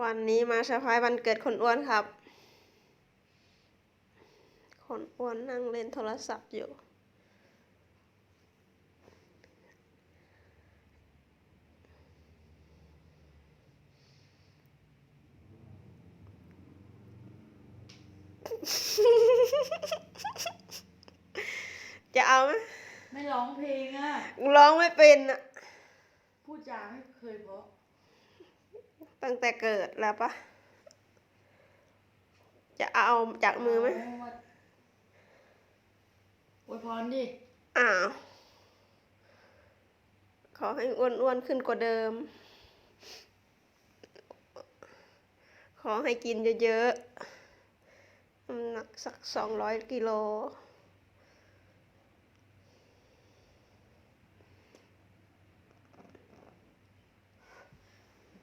วันนี้มาเซอร์ไพรส์วันเกิดคนอ้วนครับ คนอ้วนนั่งเล่นโทรศัพท์อยู่ จะเอาไหมไม่ร้องเพลงอะ ร้องไม่เป็นอะพูดจาไม่เคยเพราะ ตั้งแต่เกิดแล้วปะจะเอาจากมือไหมเาว่าอวยพรดิ อ้าว ขอให้อ้วนอ้วนๆขึ้นกว่าเดิม ขอให้กินเยอะๆน้ำหนักสักสองร้อยกิโล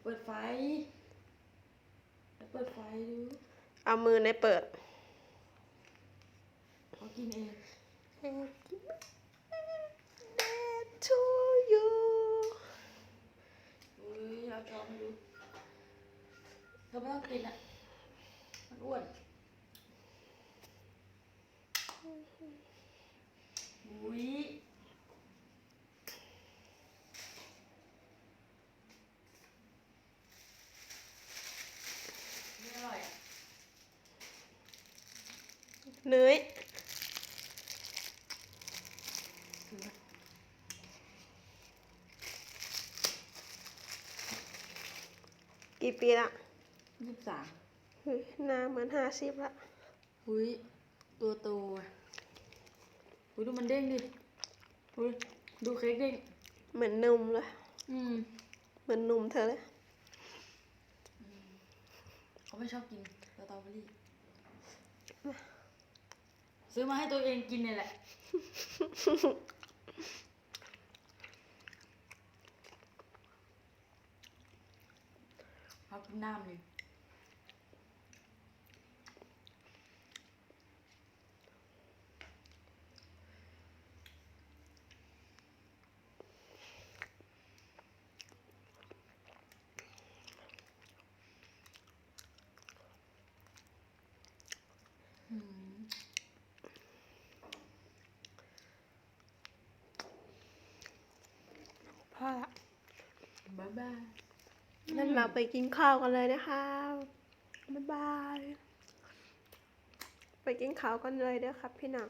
ปิดไฟ เปิดไฟดู เอามือในเปิดเขากินเอง Happy birthday to you อุ้ยเอาช้อนมาดูเธอไม่ต้องกินอะ มันอ้วนอุ้ยไม่อร่อยอะ เนยถือมากี่ปีละยี่สิบสามเฮ้ยหน้าเหมือนห้าสิบละอุ้ยตัวโตอะอุ้ยดูมันเด้งดิอุ้ยดูเค้กเด้งเหมือนนุ่มเลยอืมเหมือนนุ่มเธอเลยเขาไม่ชอบกินสตรอเบอรี่ ซื้อมาให้ตัวเองกินเนี่ยแหละเขากินน้ำเลยอืม พอละบ๊ายบายงั้นเราไปกินข้าวกันเลยนะคะบ๊ายบาย ไปกินข้าวกันเลยเด้อครับพี่หนักบ